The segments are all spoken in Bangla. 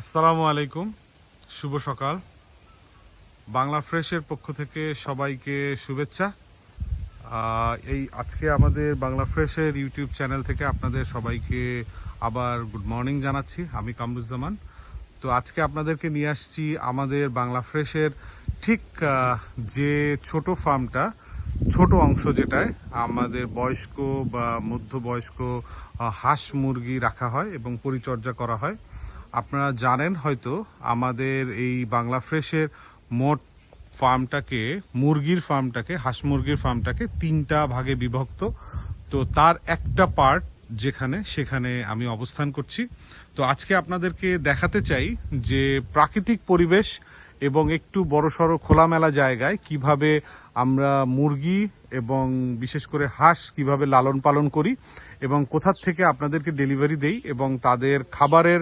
আসসালামু আলাইকুম, শুভ সকাল। বাংলা ফ্রেশের পক্ষ থেকে সবাইকে শুভেচ্ছা। এই আজকে আমাদের বাংলা ফ্রেশের ইউটিউব চ্যানেল থেকে আপনাদের সবাইকে আবার গুড মর্নিং জানাচ্ছি, আমি কামরুজ্জামান। তো আজকে আপনাদেরকে নিয়ে আসছি আমাদের বাংলা ফ্রেশের ঠিক যে ছোট ফার্মটা, ছোট অংশ যেটায় আমাদের বয়স্ক বা মধ্যবয়স্ক হাঁস মুরগি রাখা হয় এবং পরিচর্যা করা হয়। আপনারা জানেন হয়তো আমাদের এই বাংলা ফ্রেশের মোট ফার্মটাকে, মুরগির ফার্মটাকে, হাঁস মুরগির ফার্মটাকে তিনটা ভাগে বিভক্ত। তো তার একটা পার্ট যেখানে, সেখানে আমি অবস্থান করছি। তো আজকে আপনাদেরকে দেখাতে চাই যে প্রাকৃতিক পরিবেশ এবং একটু বড়সড় খোলামেলা জায়গায় কীভাবে আমরা মুরগি এবং বিশেষ করে হাঁস কীভাবে লালন পালন করি। এবং কোথার থেকে আপনাদেরকে ডেলিভারি দেই এবং তাদের খাবারের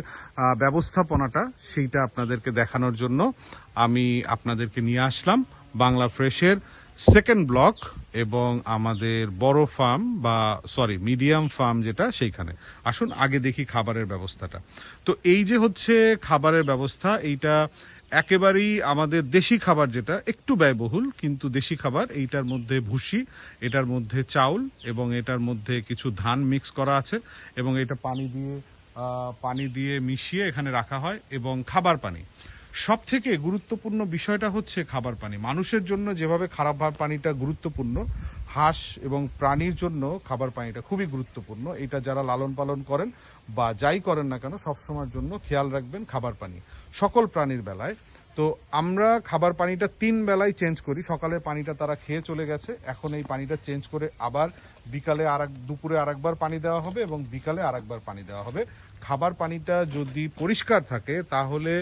ব্যবস্থাপনাটা সেইটা আপনাদেরকে দেখানোর জন্য আমি আপনাদেরকে নিয়ে আসলাম বাংলা ফ্রেশের সেকেন্ড ব্লক এবং আমাদের বড় ফার্ম বা সরি মিডিয়াম ফার্ম যেটা সেইখানে। আসুন, আগে দেখি খাবারের ব্যবস্থাটা। তো এই যে হচ্ছে খাবারের ব্যবস্থা, এইটা একেবারেই আমাদের দেশি খাবার যেটা একটু ব্যয়বহুল, কিন্তু দেশি খাবার, এইটার মধ্যে ভুসি, এটার মধ্যে চাউল এবং এটার মধ্যে কিছু ধান মিক্স করা আছে এবং এটা পানি দিয়ে পানি দিয়ে মিশিয়ে এখানে রাখা হয় এবং খাবার পানি। সব থেকে গুরুত্বপূর্ণ বিষয়টা হচ্ছে খাবার পানি। মানুষের জন্য যেভাবে খারাপ পানিটা গুরুত্বপূর্ণ হাঁস এবং প্রাণীর জন্য খাবার পানিটা খুবই গুরুত্বপূর্ণ। এটা যারা লালন পালন করেন বা যাই করেন না কেন সবসময়ের জন্য খেয়াল রাখবেন খাবার পানি। সকল প্রাণীর বেলায়। তো আমরা খাবার পানিটা তিন বেলায় চেঞ্জ করি। সকালে পানিটা তারা খেয়ে চলে গেছে। এখন এই পানিটা চেঞ্জ করে আবার বিকালে আর দুপুরে আরেকবার পানি দেওয়া হবে এবং বিকালে আরেকবার পানি দেওয়া হবে। খাবার পানিটা যদি পরিষ্কার থাকে, তাহলে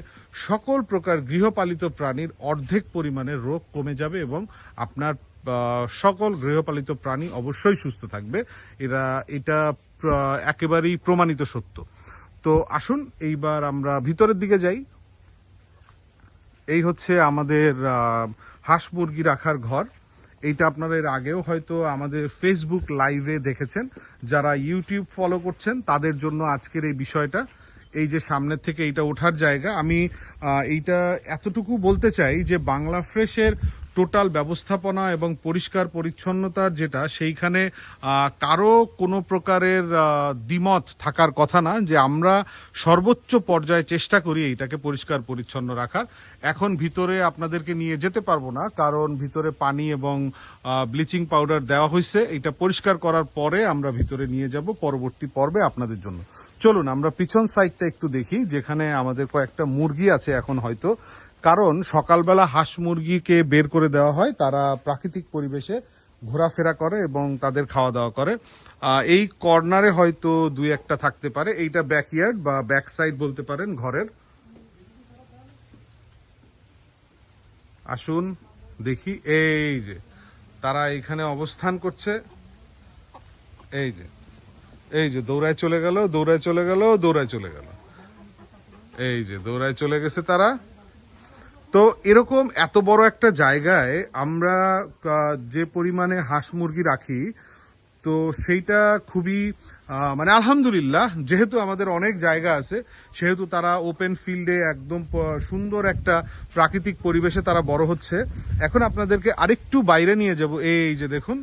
সকল প্রকার গৃহপালিত প্রাণীর অর্ধেক পরিমাণে রোগ কমে যাবে এবং আপনার সকল গৃহপালিত প্রাণী অবশ্যই সুস্থ থাকবে। এরা, এটা একেবারেই প্রমাণিত সত্য। তো আসুন, এইবার আমরা ভিতরের দিকে যাই। এই হচ্ছে আমাদের হাঁস মুরগি রাখার ঘর। এইটা আপনারা এর আগেও হয়তো আমাদের ফেসবুক লাইভে দেখেছেন। যারা ইউটিউব ফলো করছেন, তাদের জন্য আজকের এই বিষয়টা। এই যে সামনের থেকে এইটা ওঠার জায়গা। আমি এইটা এতটুকু বলতে চাই যে বাংলা ফ্রেশের টোটাল ব্যবস্থাপনা এবং পরিষ্কার পরিচ্ছন্নতার যেটা, সেইখানে কারও কোনো প্রকারের দ্বিমত থাকার কথা না যে আমরা সর্বোচ্চ পর্যায়ে চেষ্টা করি এইটাকে পরিষ্কার পরিচ্ছন্ন রাখার। এখন ভিতরে আপনাদেরকে নিয়ে যেতে পারব না, কারণ ভিতরে পানি এবং ব্লিচিং পাউডার দেওয়া হয়েছে। এটা পরিষ্কার করার পরে আমরা ভিতরে নিয়ে যাব পরবর্তী পর্বে আপনাদের জন্য। চলুন, আমরা পিছন সাইডটা একটু দেখি, যেখানে আমাদের কয়েকটা মুরগি আছে এখন হয়তো কারণ সকালবেলা হাঁস মুরগিকে বের করে দেওয়া হয়, তারা প্রাকৃতিক পরিবেশে ঘোরাফেরা করে এবং তাদের খাওয়া দাওয়া করে এই কর্নারে হয়তো দুই একটা থাকতে পারে, এইটা ব্যাকইয়ার্ড বা ব্যাক সাইড বলতে পারেন ঘরের। আসুন দেখি, এই যে, তারা এখানে অবস্থান করছে। এই যে এই যে, দৌড়ায় চলে গেল, দৌড়ায় চলে গেল, দৌড়ায় চলে গেল। এই যে, দৌড়ায় চলে গেছে তারা। তো এরকম এত বড় একটা জায়গায় আমরা যে পরিমাণে হাঁস মুরগি রাখি, তো সেইটা খুবই মানে আলহামদুলিল্লাহ, যেহেতু আমাদের অনেক জায়গা আছে, সেহেতু তারা ওপেন ফিল্ডে একদম সুন্দর একটা প্রাকৃতিক পরিবেশে তারা বড় হচ্ছে। এখন আপনাদেরকে আরেকটু বাইরে নিয়ে যাব। এই যে দেখুন।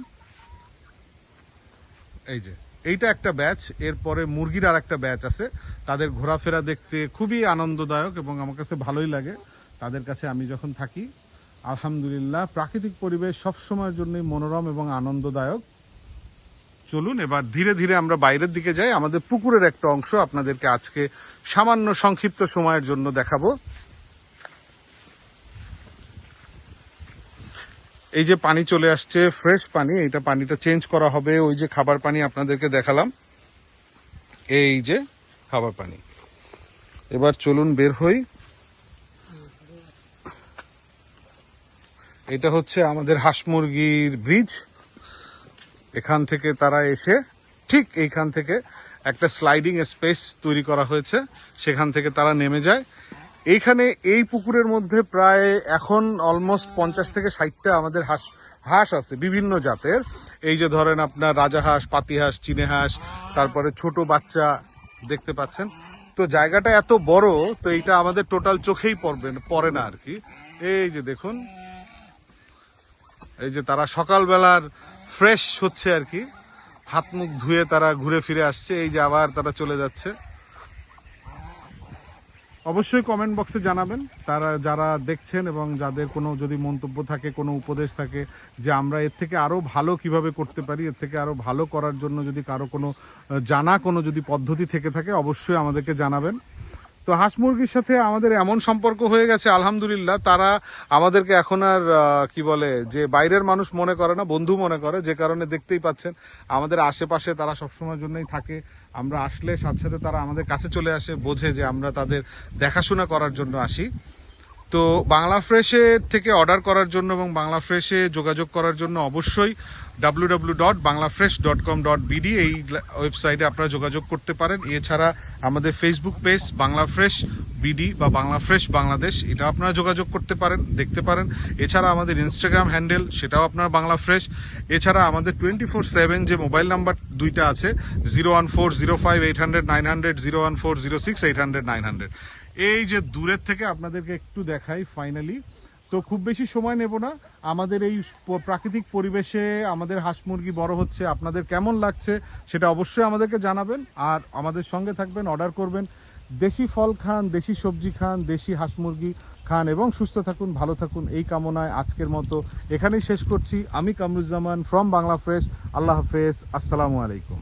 এই যে, এইটা একটা ব্যাচ, এরপরে মুরগির আর একটা ব্যাচ আছে। তাদের ঘোরাফেরা দেখতে খুবই আনন্দদায়ক এবং আমার কাছে ভালোই লাগে। তাদের কাছে আমি যখন থাকি, আলহামদুলিল্লাহ, প্রাকৃতিক পরিবেশ সব সময়ের জন্যই মনোরম এবং আনন্দদায়ক। চলুন, এবার ধীরে ধীরে আমরা বাইরের দিকে যাই। আমাদের পুকুরের একটা অংশ আপনাদেরকে আজকে সামান্য সংক্ষিপ্ত সময়ের জন্য দেখাবো। এই যে পানি চলে আসছে, ফ্রেশ পানি, এইটা পানিটা চেঞ্জ করা হবে। ওই যে খাবার পানি আপনাদেরকে দেখালাম, এই যে খাবার পানি। এবার চলুন বের হই। এটা হচ্ছে আমাদের হাঁস মুরগির ব্রিজ এখান থেকে তারা এসে ঠিক এইখান থেকে একটা স্লাইডিং স্পেস তৈরি করা হয়েছে। সেখান থেকে তারা নেমে যায়। এইখানে এই পুকুরের মধ্যে প্রায় এখন অলমোস্ট পঞ্চাশ থেকে ষাটটা আমাদের হাঁস হাঁস আছে, বিভিন্ন জাতের। এই যে ধরেন আপনার রাজা হাঁস, পাতি হাঁস, চিনে হাঁস, তারপরে ছোট বাচ্চা দেখতে পাচ্ছেন। তো জায়গাটা এত বড়, তো এইটা আমাদের টোটাল চোখেই পড়বে পড়ে না আর কি। এই যে দেখুন এই যে তারা সকালবেলার ফ্রেশ হচ্ছে আর কি। হাত মুখ ধুয়ে তারা ঘুরে ফিরে আসছে, এই যে আবার তারা চলে যাচ্ছে। অবশ্যই কমেন্ট বক্সে জানাবেন। তারা, যারা দেখছেন এবং যাদের কোনো যদি মন্তব্য থাকে, কোনো উপদেশ থাকে যে আমরা এর থেকে আরও ভালো কীভাবে করতে পারি, এর থেকে আরও ভালো করার জন্য যদি কারও কোনো জানা কোনো যদি পদ্ধতি থেকে থাকে, অবশ্যই আমাদেরকে জানাবেন। তো হাঁস মুরগির সাথে আমাদের এমন সম্পর্ক হয়ে গেছে, আলহামদুলিল্লাহ, তারা আমাদেরকে এখন আর কি বলে, যে বাইরের মানুষ মনে করে না, বন্ধু মনে করে, যে কারণে দেখতেই পাচ্ছেন আমাদের আশেপাশে তারা সবসময়ের জন্যই থাকে। আমরা আসলে সাথে সাথে তারা আমাদের কাছে চলে আসে, বোঝে যে আমরা তাদের দেখাশোনা করার জন্য আসি। তো বাংলা ফ্রেশের থেকে অর্ডার করার জন্য এবং বাংলা ফ্রেশে যোগাযোগ করার জন্য অবশ্যই W dot dot com dot BD এই ওয়েবসাইটে আপনারা যোগাযোগ করতে পারেন। এছাড়া আমাদের Facebook page Bangla Fresh BD বা বাংলা ফ্রেশ বাংলাদেশ এটা আপনারা যোগাযোগ করতে পারেন, দেখতে পারেন। এছাড়া আমাদের ইনস্টাগ্রাম হ্যান্ডেল সেটাও আপনার বাংলা ফ্রেশ। এছাড়া আমাদের টোয়েন্টি ফোর সেভেন যে মোবাইল নাম্বার দুইটা আছে zero one four zero five eight hundred nine hundred zero one four zero six eight hundred nine hundred এই যে দূরের থেকে আপনাদেরকে একটু দেখাই ফাইনালি তো খুব বেশি সময় নেব না। আমাদের এই প্রাকৃতিক পরিবেশে আমাদের হাঁস মুরগি বড় হচ্ছে, আপনাদের কেমন লাগছে সেটা অবশ্যই আমাদেরকে জানাবেন। আর আমাদের সঙ্গে থাকবেন অর্ডার করবেন দেশি ফল খান, দেশি সবজি খান, দেশি হাঁস মুরগি খান এবং সুস্থ থাকুন, ভালো থাকুন। এই কামনায় আজকের মতো এখানেই শেষ করছি। আমি কামরুজ্জামান ফ্রম বাংলা ফ্রেশ আল্লাহ হাফেজ। আসসালামু আলাইকুম।